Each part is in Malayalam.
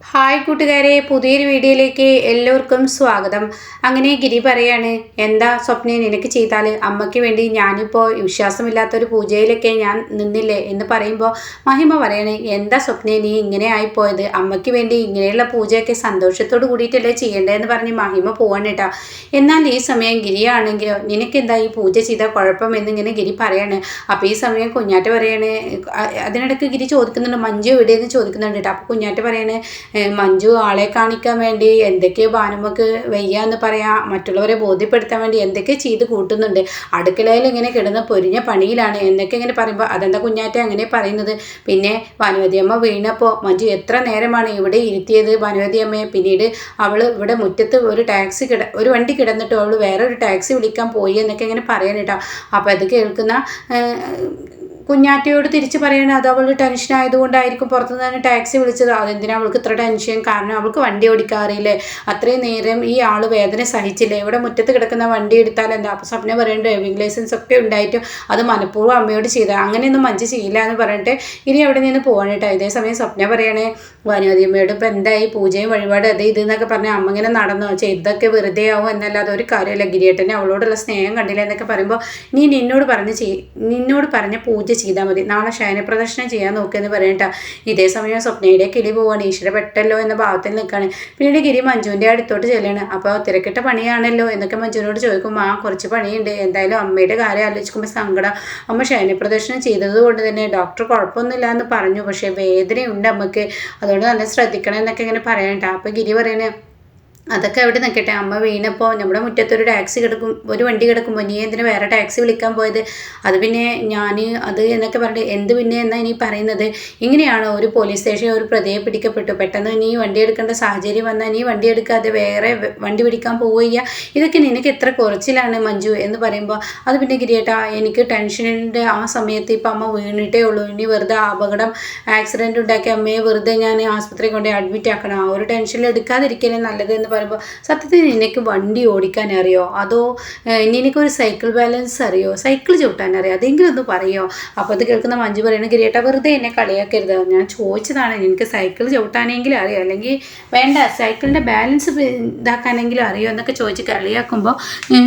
ഹായ് കൂട്ടുകാരെ പുതിയൊരു വീഡിയോയിലേക്ക് എല്ലാവർക്കും സ്വാഗതം. അങ്ങനെ ഗിരി പറയാണ് എന്താ സ്വപ്നം നിനക്ക് ചെയ്താൽ അമ്മയ്ക്ക് വേണ്ടി ഞാനിപ്പോൾ വിശ്വാസമില്ലാത്തൊരു പൂജയിലൊക്കെ ഞാൻ നിന്നില്ലേ? എന്ന് പറയുമ്പോൾ മഹിമ പറയാണ് എന്താ സ്വപ്ന നീ ഇങ്ങനെ ആയിപ്പോയത്? അമ്മയ്ക്ക് വേണ്ടി ഇങ്ങനെയുള്ള പൂജയൊക്കെ സന്തോഷത്തോട് കൂടിയിട്ടല്ലേ ചെയ്യേണ്ടതെന്ന് പറഞ്ഞ് മഹിമ പോവാണ് കേട്ടോ എന്നാൽ ഈ സമയം ഗിരിയാണെങ്കിലോ നിനക്ക് എന്താ ഈ പൂജ ചെയ്താൽ കുഴപ്പം എന്നിങ്ങനെ ഗിരി പറയാണ്. അപ്പോൾ ഈ സമയം കുഞ്ഞാറ്റ പറയാണ് അതിനിടയ്ക്ക് ഗിരി ചോദിക്കുന്നുണ്ട് മഞ്ജു എവിടെയെന്ന് ചോദിക്കുന്നുണ്ട് കേട്ടോ അപ്പോൾ കുഞ്ഞാറ്റ പറയാണ് "ഏ, മഞ്ജു ആളെ കാണിക്കാൻ വേണ്ടി എന്തൊക്കെയോ ഭാനുമക്ക് വയ്യാന്ന് പറയാ മറ്റുള്ളവരെ ബോധ്യപ്പെടുത്താൻ വേണ്ടി എന്തൊക്കെ ചെയ്ത് കൂട്ടുന്നുണ്ട്. അടുക്കളയിൽ ഇങ്ങനെ കിടന്ന പൊരിഞ്ഞ പണിയിലാണ്. എന്നൊക്കെ ഇങ്ങനെ പറയുമ്പോൾ അതെന്താ കുഞ്ഞാറ്റ അങ്ങനെ പറയുന്നത്? പിന്നെ ഭാനുവതിയമ്മ വീണപ്പോൾ മഞ്ജു എത്ര നേരമാണ് ഇവിടെ ഇരുത്തിയത് ഭാനുവതിയമ്മയെ പിന്നീട് അവൾ ഇവിടെ മുറ്റത്ത് ഒരു ടാക്സി കിട ഒരു വണ്ടി കിടന്നിട്ട് അവൾ വേറെ ഒരു ടാക്സി വിളിക്കാൻ പോയി എന്നൊക്കെ ഇങ്ങനെ പറയാൻ അപ്പോൾ അത് കേൾക്കുന്ന കുഞ്ഞാറ്റയോട് തിരിച്ച് പറയണേ അത് അവൾ ടെൻഷൻ ആയതുകൊണ്ടായിരിക്കും പുറത്തുനിന്ന് തന്നെ ടാക്സി വിളിച്ചത്. അതെന്തിനാ അവൾക്ക് ഇത്ര ടെൻഷൻ? കാരണം അവൾക്ക് വണ്ടി ഓടിക്കാറില്ലേ? അത്രയും നേരം ഈ ആൾ വേദന സഹിച്ചില്ലേ? ഇവിടെ മുറ്റത്ത് കിടക്കുന്ന വണ്ടി എടുത്താൽ എന്താ? അപ്പോൾ സ്വപ്ന പറയുന്നത് ഡ്രൈവിംഗ് ലൈസൻസ് ഒക്കെ ഉണ്ടായിട്ടും അത് മനഃപൂർവം അമ്മയോട് ചെയ്ത. അങ്ങനെയൊന്നും മഞ്ച് ചെയ്യില്ല എന്ന് പറഞ്ഞിട്ട് ഇനി അവിടെ നിന്ന് പോകണേട്ടോ ഇതേ സമയം സ്വപ്ന പറയണേ വനവതിയമ്മയോട് ഇപ്പം എന്തായി? പൂജയും വഴിപാട് അത് ഇത് എന്നൊക്കെ പറഞ്ഞാൽ അമ്മ ഇങ്ങനെ നടന്നോ. ചെയ്തൊക്കെ വെറുതെ ആവും എന്നല്ലാതെ ഒരു കാര്യമില്ല ഗിരിയേട്ടനെ അവളോടുള്ള സ്നേഹം കണ്ടില്ല എന്നൊക്കെ പറയുമ്പോൾ നീ നിന്നോട് പറഞ്ഞ് ചെയ് നിന്നോട് പറഞ്ഞ പൂജ ചെയ്താൽ മതി. നാളെ ശയന പ്രദർശനം ചെയ്യാൻ നോക്കിയെന്ന് പറയണ്ട ഇതേ സമയം സ്വപ്നയുടെ കിളി പോവാണ്. ഈശ്വര പെട്ടല്ലോ എന്ന ഭാവത്തിൽ നിൽക്കുകയാണ് പിന്നീട് ഗിരി മഞ്ജുവിന്റെ അടുത്തോട്ട് ചെല്ലാണ്. അപ്പോൾ തിരക്കിട്ട പണിയാണല്ലോ എന്നൊക്കെ മഞ്ജുവിനോട് ചോദിക്കുമ്പോൾ ആ കുറച്ച് പണിയുണ്ട്. എന്തായാലും അമ്മയുടെ കാര്യം ആലോചിക്കുമ്പോൾ സങ്കടം. അമ്മ ശയന ചെയ്തതുകൊണ്ട് ചെയ്തത് കൊണ്ട് തന്നെ ഡോക്ടർ കുഴപ്പമൊന്നുമില്ല എന്ന് പറഞ്ഞു. പക്ഷേ വേദനയുണ്ട് അമ്മയ്ക്ക്. അതുകൊണ്ട് നല്ല ശ്രദ്ധിക്കണം എന്നൊക്കെ ഇങ്ങനെ പറയണ്ട. അപ്പോൾ ഗിരി പറയുന്നത് അതൊക്കെ അവിടെ നിൽക്കട്ടെ അമ്മ വീണപ്പോൾ നമ്മുടെ മുറ്റത്തൊരു ടാക്സി കിടക്കും ഒരു വണ്ടി കിടക്കുമ്പോൾ നീ എന്തിനു വേറെ ടാക്സി വിളിക്കാൻ പോയത്? അത് പിന്നെ ഞാൻ അത് എന്നൊക്കെ പറഞ്ഞിട്ട് എന്ത് പിന്നെ എന്നാ ഇനി പറയുന്നത്? ഇങ്ങനെയാണോ ഒരു പോലീസ് സ്റ്റേഷൻ ഒരു പ്രതിയെ പിടിക്കപ്പെട്ടു. പെട്ടെന്ന് നീ വണ്ടി എടുക്കേണ്ട സാഹചര്യം വന്നാൽ നീ വണ്ടി എടുക്കാതെ വേറെ വണ്ടി പിടിക്കാൻ പോവുക ഇതൊക്കെ നിനക്ക് എത്ര കുറച്ചിലാണ് മഞ്ജു എന്ന് പറയുമ്പോൾ അത് പിന്നെ ഗിരിയേട്ടാ എനിക്ക് ടെൻഷനുണ്ട്. ആ സമയത്ത് ഇപ്പം അമ്മ വീണിട്ടേ ഉള്ളൂ. ഇനി വെറുതെ അപകടം ആക്സിഡന്റ് ഉണ്ടാക്കി അമ്മയെ വെറുതെ ഞാൻ ആശുപത്രി കൊണ്ട് അഡ്മിറ്റ് ആക്കണം ആ ഒരു ടെൻഷനിൽ എടുക്കാതിരിക്കലേ നല്ലത് എന്ന് പറയുമ്പോൾ സത്യത്തിൽ നിനക്ക് വണ്ടി ഓടിക്കാൻ അറിയോ അതോ നിനക്ക് നിനക്കൊരു സൈക്കിൾ ബാലൻസ് അറിയോ? സൈക്കിൾ ചവിട്ടാൻ അറിയോ അതെങ്കിലും ഒന്ന് പറയോ? അപ്പോൾ അത് കേൾക്കുന്ന മഞ്ജു പറയുന്നത് ഗിരിയേട്ട വെറുതെ എന്നെ കളിയാക്കരുത്. ഞാൻ ചോദിച്ചതാണ് എനിക്ക് സൈക്കിൾ ചവിട്ടാനെങ്കിലും അറിയോ? അല്ലെങ്കിൽ വേണ്ട സൈക്കിളിന്റെ ബാലൻസ് ഇതാക്കാനെങ്കിലും അറിയോ? എന്നൊക്കെ ചോദിച്ച് കളിയാക്കുമ്പോൾ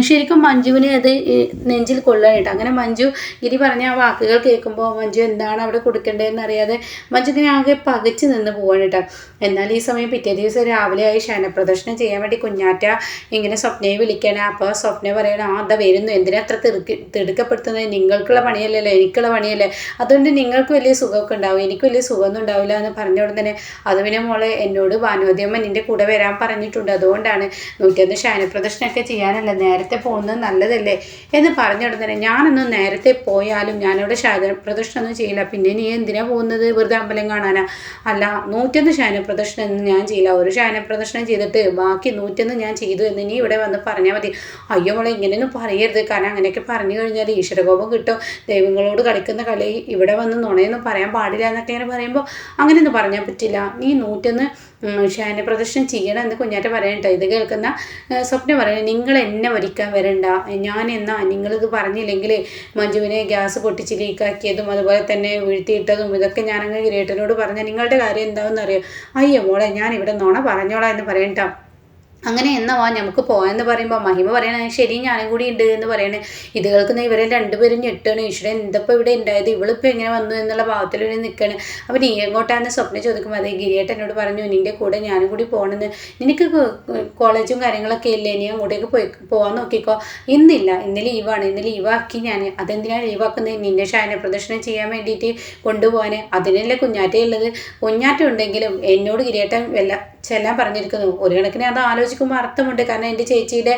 ശരിക്കും മഞ്ജുവിന് അത് നെഞ്ചിൽ കൊള്ളാനായിട്ട്. അങ്ങനെ മഞ്ജു ഗിരി പറഞ്ഞ ആ വാക്കുകൾ കേൾക്കുമ്പോൾ മഞ്ജു എന്താണ് അവിടെ കൊടുക്കേണ്ടതെന്ന് അറിയാതെ മഞ്ജു ഇങ്ങനെ ആകെ പകച്ചു നിന്ന് പോവാണ് എന്നാൽ ഈ സമയം പിറ്റേ ദിവസം രാവിലെ ആയി ശയനപ്രദർശനം ചെയ്യാൻ വേണ്ടി കുഞ്ഞാറ്റ ഇങ്ങനെ സ്വപ്നയെ വിളിക്കണേ. അപ്പോൾ സ്വപ്ന പറയണ ആ അതാ വരുന്നു. എന്തിനാ അത്ര തിടുക്കി തിടുക്കപ്പെടുത്തുന്നത് നിങ്ങൾക്കുള്ള പണിയല്ലല്ലോ എനിക്കുള്ള പണിയല്ലേ. അതുകൊണ്ട് നിങ്ങൾക്ക് വലിയ സുഖമൊക്കെ ഉണ്ടാവും. എനിക്ക് വലിയ സുഖമൊന്നും ഉണ്ടാവില്ല എന്ന് പറഞ്ഞ ഉടനെ തന്നെ അത് പിന്നെ മോളെ എന്നോട് ഭാനുവതിയമ്മ നിന്റെ കൂടെ വരാൻ പറഞ്ഞിട്ടുണ്ട്. അതുകൊണ്ടാണ് നൂറ്റൊന്ന് ശയനപ്രദർശനമൊക്കെ ചെയ്യാനല്ല നേരത്തെ പോകുന്നത് നല്ലതല്ലേ എന്ന് പറഞ്ഞ ഉടനെ തന്നെ ഞാനൊന്നും നേരത്തെ പോയാലും ഞാനവിടെ ശയന പ്രദർശനമൊന്നും ചെയ്യില്ല. പിന്നെ നീ എന്തിനാ പോകുന്നത് വെറുതെ അമ്പലം കാണാനാ? അല്ല നൂറ്റൊന്ന് ശയന പ്രദർശനം ഒന്നും ഞാൻ ചെയ്യില്ല. ഒരു ശയന പ്രദർശനം ചെയ്തിട്ട് ബാക്കി നൂറ്റൊന്ന് ഞാൻ ചെയ്തു എന്ന് ഇനി ഇവിടെ വന്ന് പറഞ്ഞാൽ മതി. അയ്യോ മോളെ ഇങ്ങനെയൊന്നും പറയരുത്. കാരണം അങ്ങനെയൊക്കെ പറഞ്ഞു കഴിഞ്ഞാൽ ഈശ്വരകോപം കിട്ടും. ദൈവങ്ങളോട് കളിക്കുന്ന കളി ഇവിടെ വന്ന് നുണയൊന്നും പറയാൻ പാടില്ല എന്നൊക്കെ ഇങ്ങനെ പറയുമ്പോൾ അങ്ങനെയൊന്നും പറഞ്ഞാൽ പറ്റില്ല. നീ നൂറ്റൊന്ന് ശയന പ്രദർശനം ചെയ്യണം എന്ന് കുഞ്ഞാറ്റ പറയണ്ട ഇത് കേൾക്കുന്ന സ്വപ്നം പറയണം നിങ്ങൾ എന്നെ ഒരിക്കാൻ വരണ്ട. ഞാൻ എന്നാ നിങ്ങളിത് പറഞ്ഞില്ലെങ്കിൽ മഞ്ജുവിനെ ഗ്യാസ് പൊട്ടിച്ച് ലീക്കാക്കിയതും അതുപോലെ തന്നെ വീഴ്ത്തിയിട്ടതും ഇതൊക്കെ ഞാനങ്ങ് ഗ്രേട്ടനോട് പറഞ്ഞാൽ നിങ്ങളുടെ കാര്യം എന്താണെന്ന് അറിയാം അയ്യോ മോളെ ഞാൻ ഇവിടെ നോണ പറഞ്ഞോളാം എന്ന് പറയണ്ട അങ്ങനെ എന്നാ വാ നമുക്ക് പോയെന്ന് പറയുമ്പോൾ മഹിമ പറയണേ ശരി ഞാനും കൂടി ഉണ്ട് എന്ന് പറയണേ. ഇത് കേൾക്കുന്ന ഇവരെ രണ്ടുപേരും ഞെട്ടാണ്. ഈശ്വരൻ എന്തപ്പോൾ ഇവിടെ ഉണ്ടായത് ഇവളിപ്പോൾ എങ്ങനെ വന്നു? എന്നുള്ള ഭാവത്തിൽ ഒരു നിൽക്കുകയാണ് അപ്പോൾ നീ എങ്ങോട്ടാന്ന് സ്വപ്നം ചോദിക്കുമ്പോൾ അതെ ഗിരിയേട്ടൻ എന്നോട് പറഞ്ഞു നിന്റെ കൂടെ ഞാനും കൂടി പോകണമെന്ന് നിനക്ക് കോളേജും കാര്യങ്ങളൊക്കെ ഇല്ലേ? നീ അങ്ങോട്ടേക്ക് പോയി പോകാൻ നോക്കിക്കോ. ഇന്നില്ല. ഇന്ന് ലീവാണ്. ഇന്ന് ലീവാക്കി ഞാൻ അതെന്തിനാണ് ലീവാക്കുന്നത് നിന്നെ ശയന പ്രദർശനം ചെയ്യാൻ വേണ്ടിയിട്ട് കൊണ്ടുപോകാൻ അതിനല്ലേ കുഞ്ഞാറ്റേ ഉള്ളത്. കുഞ്ഞാറ്റം ഉണ്ടെങ്കിലും എന്നോട് ഗിരിയേട്ടൻ വല്ല ചെല്ലാൻ പറഞ്ഞിരിക്കുന്നു. ഒരു കണക്കിന് അത് ആലോചിക്കുമ്പോൾ അർത്ഥമുണ്ട്. കാരണം എന്റെ ചേച്ചിയുടെ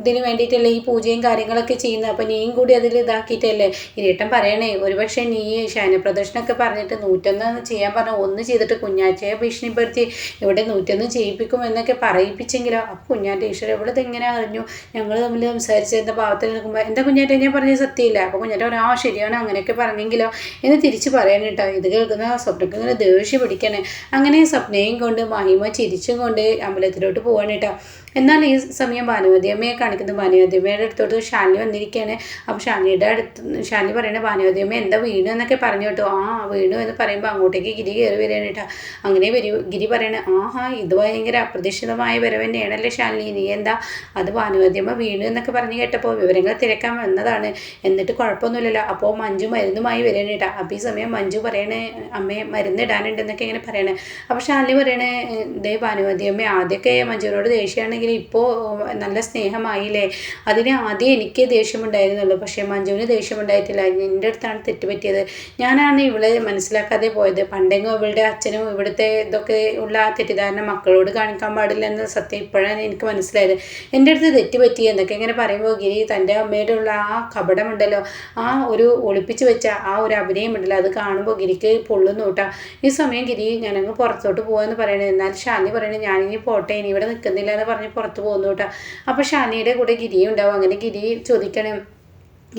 ഇതിന് വേണ്ടിയിട്ടല്ലേ ഈ പൂജയും കാര്യങ്ങളൊക്കെ ചെയ്യുന്നത്. അപ്പോൾ നീയും കൂടി അതിൽ ഇതാക്കിയിട്ടല്ലേ? ഇരട്ടം പറയണേ ഒരുപക്ഷെ നീ ശയന പ്രദർശനമൊക്കെ പറഞ്ഞിട്ട് നൂറ്റൊന്ന് ചെയ്യാൻ പറഞ്ഞാൽ ഒന്ന് ചെയ്തിട്ട് കുഞ്ഞാറ്റയെ ഭീഷണിപ്പെടുത്തി ഇവിടെ നൂറ്റൊന്ന് ചെയ്യിപ്പിക്കും എന്നൊക്കെ പറയിപ്പിച്ചെങ്കിലോ? അപ്പോൾ കുഞ്ഞാറ്റ ഈശ്വര ഇവിടെ ഇതെങ്ങനെ അറിഞ്ഞു. ഞങ്ങൾ തമ്മിൽ സംസാരിച്ചിരുന്ന ഭാവത്തിൽ നിൽക്കുമ്പോൾ എന്താ കുഞ്ഞാറ്റ ഞാൻ പറഞ്ഞ സത്യമില്ല. അപ്പോൾ കുഞ്ഞാറ്റ പറഞ്ഞു ആ ശരിയാണ് അങ്ങനെയൊക്കെ പറഞ്ഞെങ്കിലോ? എന്ന് തിരിച്ച് പറയാൻ കേട്ടോ. ഇത് കേൾക്കുന്ന സ്വപ്നക്ക് ഇങ്ങനെ ദേഷ്യം പിടിക്കണേ. അങ്ങനെ സ്വപ്നയും കൊണ്ട് മഹിമ ചിരിച്ചും കൊണ്ട് അമ്പലത്തിലോട്ട് പോവാണ് കേട്ടോ. എന്നാൽ ഈ സമയം ഭാനുവതിയമ്മയെ കാണിക്കുന്നത് ഭാനുവതിയമ്മയുടെ അടുത്തോട്ട് ഷാലിനി വന്നിരിക്കുകയാണ്. അപ്പോൾ ഷാലിനിയുടെ അടുത്ത് ഷാലിനി പറയുന്നത് ഭാനുവതിയമ്മ എന്താ വീണു? എന്നൊക്കെ പറഞ്ഞു കേട്ടോ. ആ വീണു എന്ന് പറയുമ്പോൾ അങ്ങോട്ടേക്ക് ഗിരി കയറി വരികയാണ് കേട്ടോ. അങ്ങനെ വരി ഗിരി പറയണ ആഹാ ഇത് ഭയങ്കര അപ്രതീക്ഷിതമായ വരവ് തന്നെയാണല്ലേ ഷാലിനി നീ എന്താ? അത് ഭാനുവതിയമ്മ വീണു എന്നൊക്കെ പറഞ്ഞു കേട്ടപ്പോൾ വിവരങ്ങൾ തിരക്കാൻ വന്നതാണ്. എന്നിട്ട് കുഴപ്പമൊന്നുമില്ലല്ലോ. അപ്പോൾ മഞ്ജു മരുന്നുമായി വരികയാണ് കേട്ടോ. അപ്പോൾ ഈ സമയം മഞ്ജു പറയണ അമ്മയെ മരുന്ന് ഇടാനുണ്ടെന്നൊക്കെ ഇങ്ങനെ പറയണേ. അപ്പോൾ ഷാലിനി പറയണേ ദേ ഭാനുവതിയമ്മ ആദ്യമൊക്കെ മഞ്ജുവിനോട് ദേഷ്യമാണെങ്കിൽ ഇപ്പോൾ നല്ല സ്നേഹമായില്ലേ? അതിന് ആദ്യം എനിക്ക് ദേഷ്യമുണ്ടായിരുന്നുള്ളൂ. പക്ഷേ മഞ്ജുവിന് ദേഷ്യമുണ്ടായിട്ടില്ല. എന്റെ അടുത്താണ് തെറ്റുപറ്റിയത്. ഞാനാണ് ഇവളെ മനസ്സിലാക്കാതെ പോയത്. പണ്ടെങ്കിലും ഇവളുടെ അച്ഛനും ഇവിടുത്തെ ഇതൊക്കെ ഉള്ള ആ തെറ്റിദ്ധാരണ മക്കളോട് കാണിക്കാൻ പാടില്ല എന്ന സത്യം ഇപ്പോഴാണ് എനിക്ക് മനസ്സിലായത്. എന്റെ അടുത്ത് തെറ്റുപറ്റി എന്നൊക്കെ ഇങ്ങനെ പറയുമ്പോൾ ഗിരി തന്റെ അമ്മയുടെ ഉള്ള ആ കപടമുണ്ടല്ലോ. ആ ഒരു ഒളിപ്പിച്ച് വെച്ച ആ ഒരു അഭിനയം ഉണ്ടല്ലോ അത് കാണുമ്പോൾ ഗിരിക്ക് പൊള്ളുന്നു കേട്ടോ. ഈ സമയം ഗിരി ഞാനങ്ങ് പുറത്തോട്ട് പോകാമെന്ന് പറയണത് എന്നാൽ ഷാനി പറയണത് ഞാനിനി പോട്ടെ. ഇനി ഇവിടെ നിൽക്കുന്നില്ല എന്ന് പറഞ്ഞ് പുറത്ത് പോകുന്നു കേട്ടോ. അപ്പോൾ ഷാനിയുടെ കൂടെ ഗിരിയുണ്ടാവും അങ്ങനെ ഗിരി ചോദിക്കണം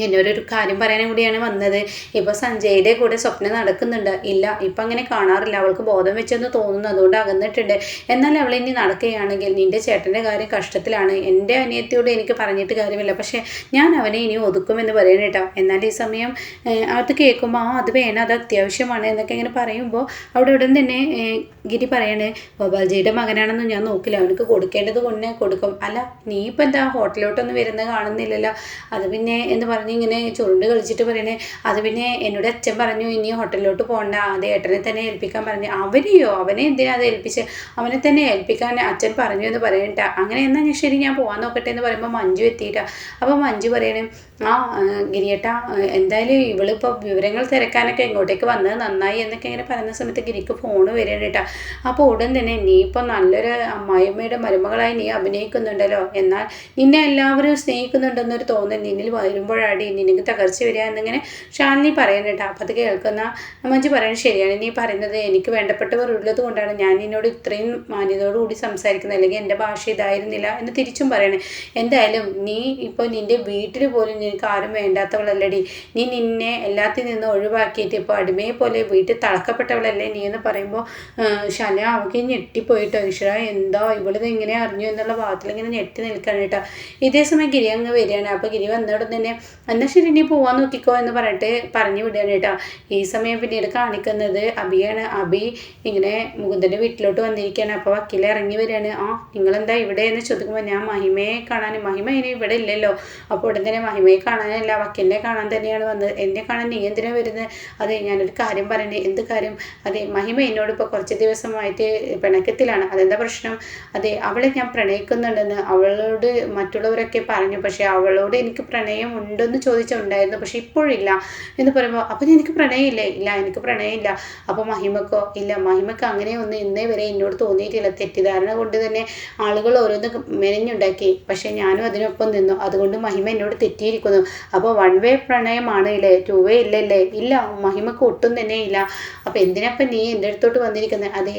എന്നോടൊരു കാര്യം പറയാനും കൂടിയാണ് വന്നത്. ഇപ്പോൾ സഞ്ജയുടെ കൂടെ സ്വപ്നം നടക്കുന്നുണ്ട്. ഇല്ല ഇപ്പം അങ്ങനെ കാണാറില്ല. അവൾക്ക് ബോധം വെച്ചെന്ന് തോന്നുന്നു. അതുകൊണ്ട് അകന്നിട്ടുണ്ട്. എന്നാൽ അവൾ ഇനി നടക്കുകയാണെങ്കിൽ നിന്റെ ചേട്ടന്റെ കാര്യം കഷ്ടത്തിലാണ്. എന്റെ അനിയത്തിയോട് എനിക്ക് പറഞ്ഞിട്ട് കാര്യമില്ല. പക്ഷെ ഞാൻ അവനെ ഇനി ഒതുക്കുമെന്ന് പറയണം കേട്ടോ. എന്നാൽ ഈ സമയം അത് കേൾക്കുമ്പോൾ ആ അത് വേണം അത് അത്യാവശ്യമാണ് എന്നൊക്കെ ഇങ്ങനെ പറയുമ്പോൾ അവിടെ ഉടൻ തന്നെ ഗിരി പറയണേ ഗോപാൽജിയുടെ മകനാണെന്ന് ഞാൻ നോക്കില്ല. അവനക്ക് കൊടുക്കേണ്ടത് കൊണ്ട് കൊടുക്കും. അല്ല നീ ഇപ്പം എന്താ ഹോട്ടലിലോട്ടൊന്നും വരുന്നത് കാണുന്നില്ലല്ലോ. അത് പിന്നെ എന്ന് പറഞ്ഞ് ഇങ്ങനെ ചുരുണ്ട് കളിച്ചിട്ട് പറയണേ. അത് പിന്നെ എന്നോട് അച്ഛൻ പറഞ്ഞു ഇനി ഹോട്ടലിലോട്ട് പോകണ്ട അത് ഏട്ടനെ തന്നെ ഏൽപ്പിക്കാൻ പറഞ്ഞു. അവനെയോ? അവനെ എന്തിനാ അത് ഏൽപ്പിച്ച്? അവനെ തന്നെ ഏൽപ്പിക്കാൻ അച്ഛൻ പറഞ്ഞു എന്ന് പറയണ്ട. അങ്ങനെ എന്നാൽ ഞാൻ ശരി ഞാൻ പോകാൻ നോക്കട്ടെ എന്ന് പറയുമ്പോൾ മഞ്ജു എത്തിയിട്ടാ. അപ്പോൾ മഞ്ജു പറയണേ ആ ഗിരിയേട്ട എന്തായാലും ഇവളിപ്പോൾ വിവരങ്ങൾ തിരക്കാനൊക്കെ ഇങ്ങോട്ടേക്ക് വന്നത് നന്നായി എന്നൊക്കെ ഇങ്ങനെ പറയുന്ന സമയത്ത് ഗിരിക്ക് ഫോൺ വരികയാണ് കേട്ടോ അപ്പോൾ ഉടൻ തന്നെ നീ ഇപ്പോൾ നല്ലൊരു അമ്മായിമ്മയുടെ മരുമകളായി നീ അഭിനയിക്കുന്നുണ്ടല്ലോ. എന്നാൽ നിന്നെ എല്ലാവരും സ്നേഹിക്കുന്നുണ്ടെന്നൊരു തോന്നൽ നിന്നിൽ വരുമ്പോഴാടി നിനക്ക് തകർച്ച വരിക എന്നിങ്ങനെ ഷാലിനി പറയുന്നത് കേട്ടോ. അപ്പം അത് കേൾക്കുന്ന മഞ്ജു പറയുന്നത് ശരിയാണ് നീ പറയുന്നത് എനിക്ക് വേണ്ടപ്പെട്ടവർ ഉള്ളത് കൊണ്ടാണ്. ഞാൻ നിന്നോട് ഇത്രയും മാന്യതയോടുകൂടി സംസാരിക്കുന്നത്. അല്ലെങ്കിൽ എന്റെ ഭാഷ ഇതായിരുന്നില്ല എന്ന് തിരിച്ചും പറയണേ. എന്തായാലും നീ ഇപ്പോൾ നിന്റെ വീട്ടിൽ പോലും നിനക്ക് ആരും വേണ്ടാത്തവളല്ലടി. നീ നിന്നെ എല്ലാത്തിൽ നിന്ന് ഒഴിവാക്കിയിട്ട് ഇപ്പോൾ അടിമയെ പോലെ വീട്ടിൽ തളക്കപ്പെട്ടവളല്ലേ നീ എന്ന് പറയുമ്പോൾ ശല അവൾക്ക് ഞെട്ടിപ്പോയിട്ടോ. ഈശ്വര എന്താ ഇവളിത് ഇങ്ങനെ അറിഞ്ഞു? എന്നുള്ള ഭാഗത്തിൽ ഇങ്ങനെ ഞെട്ടി നിൽക്കണം കേട്ടോ. ഇതേ സമയം ഗിരി അങ്ങ് വരികയാണ്. അപ്പോൾ ഗിരി വന്നവിടെ തന്നെ എന്നാൽ ശരി നീ പോവാൻ നോക്കിക്കോ എന്ന് പറഞ്ഞിട്ട് പറഞ്ഞു വിടുകയാണ് കേട്ടോ. ഈ സമയം പിന്നീട് കാണിക്കുന്നത് അബിയാണ്. അബി ഇങ്ങനെ മുകുന്ദന്റെ വീട്ടിലോട്ട് വന്നിരിക്കുകയാണ്. അപ്പോൾ വക്കീലെ ഇറങ്ങി വരികയാണ്. ആ നിങ്ങളെന്താ ഇവിടെ എന്ന് ചോദിക്കുമ്പോൾ ഞാൻ മഹിമയെ കാണാൻ മഹിമ ഇനി ഇവിടെ ഇല്ലല്ലോ. അപ്പോൾ ഉടൻ തന്നെ മഹിമയെ കാണാനല്ല. വക്കീലിനെ കാണാൻ തന്നെയാണ് വന്നത്. എന്നെ കാണാൻ നീ എന്തിനാണ് വരുന്നത് അതെ ഞാനൊരു കാര്യം പറയണേ. എന്ത് കാര്യം? അതെ മഹിമ എന്നോട് ഇപ്പോൾ കുറച്ച് ദിവസമായിട്ട് പിണക്കത്തിലാണ്. അതെന്താ പ്രശ്നം? അതെ അവളെ ഞാൻ പ്രണയിക്കുന്നുണ്ടെന്ന് അവളോട് മറ്റുള്ളവരൊക്കെ പറഞ്ഞു. പക്ഷേ അവളോട് എനിക്ക് പ്രണയം ഉണ്ടെന്ന് ചോദിച്ചുണ്ടായിരുന്നു. പക്ഷെ ഇപ്പോഴില്ല. എന്ന് പറയുമ്പോൾ അപ്പം എനിക്ക് പ്രണയമില്ലേ? ഇല്ല എനിക്ക് പ്രണയമില്ല. അപ്പോൾ മഹിമക്കോ ഇല്ല മഹിമക്ക് അങ്ങനെയൊന്നും ഇന്നേ വരെ എന്നോട് തോന്നിയിട്ടില്ല. തെറ്റിദ്ധാരണ കൊണ്ട് തന്നെ ആളുകൾ ഓരോന്ന് മെനഞ്ഞുണ്ടാക്കി. പക്ഷെ ഞാനും അതിനൊപ്പം നിന്നു. അതുകൊണ്ട് മഹിമ എന്നോട് തെറ്റിയിരിക്കുന്നു. അപ്പോൾ വൺ വേ പ്രണയമാണ് ഇല്ലേ? ടു വേ ഇല്ലല്ലേ? ഇല്ല മഹിമക്ക് ഒട്ടും തന്നെ ഇല്ല. അപ്പോൾ എന്തിനപ്പം നീ എന്റെ അടുത്തോട്ട് വന്നിരിക്കുന്നത് അതെ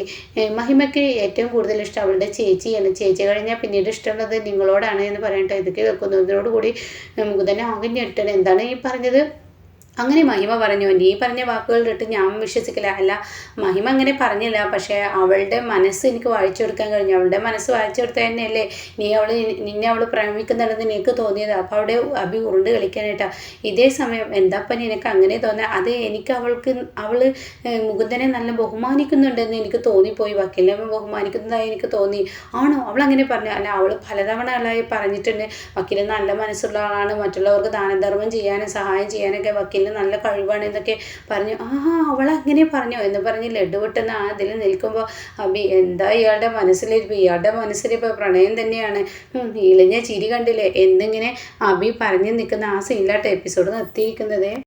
മഹിമയ്ക്ക് ഏറ്റവും കൂടുതൽ ഇഷ്ടം അവളുടെ ചേച്ചിയാണ്. ചേച്ചി കഴിഞ്ഞാൽ പിന്നീട് ഇഷ്ടമുള്ളത് നിങ്ങളോടാണ് എന്ന് പറയട്ടെ ഇതൊക്കെ വെക്കുന്നു ഇതിനോടുകൂടി നമുക്ക് തന്നെ ആകെ ഞെട്ടണം എന്താണ് ഈ പറഞ്ഞത്? അങ്ങനെ മഹിമ പറഞ്ഞു. നീ പറഞ്ഞ വാക്കുകൾ കേട്ട് ഞാൻ വിശ്വസിക്കില്ല. അല്ല മഹിമ അങ്ങനെ പറഞ്ഞില്ല. പക്ഷേ അവളുടെ മനസ്സ് എനിക്ക് വായിച്ചു കൊടുക്കാൻ കഴിഞ്ഞു. അവളുടെ മനസ്സ് വായിച്ചു കൊടുത്താൽ തന്നെയല്ലേ? നീ അവൾ നിന്നെ അവൾ പ്രേമിക്കുന്നുണ്ടെന്ന് നിനക്ക് തോന്നിയത്. അപ്പോൾ അവിടെ അഭി ഉരുണ്ട് കളിക്കാനായിട്ടാ. ഇതേ സമയം എന്താപ്പം നിനക്ക് അങ്ങനെ തോന്നുക അത് എനിക്ക് അവൾക്ക് അവൾ മുകുന്ദനെ നല്ല ബഹുമാനിക്കുന്നുണ്ടെന്ന് എനിക്ക് തോന്നിപ്പോയി. വക്കീലിനെ ബഹുമാനിക്കുന്നതായി എനിക്ക് തോന്നി. ആണോ? അവൾ അങ്ങനെ പറഞ്ഞു. അല്ല അവൾ പലതവണ ആളായി പറഞ്ഞിട്ടുണ്ട്. വക്കീൽ നല്ല മനസ്സുള്ള ആളാണ്. മറ്റുള്ളവർക്ക് ദാനധർമ്മം ചെയ്യാനും സഹായം ചെയ്യാനൊക്കെ വക്കീലിന് നല്ല കഴിവാണ് എന്നൊക്കെ പറഞ്ഞു. ആ അവൾ അങ്ങനെ പറഞ്ഞു. എന്ന് പറഞ്ഞ് ലഡു പൊട്ടുന്ന ആ ഇതിൽ നിൽക്കുമ്പോൾ അബി എന്താ ഇയാളുടെ മനസ്സിലിരിപ്പ്? ഇയാളുടെ മനസ്സിലിപ്പോൾ പ്രണയം തന്നെയാണ്. ഇളിഞ്ഞ ചിരി കണ്ടില്ലേ? എന്നിങ്ങനെ അബി പറഞ്ഞു നിൽക്കുന്ന ആ സീനിലാട്ട് എപ്പിസോഡ് നിർത്തിയിരിക്കുന്നത്.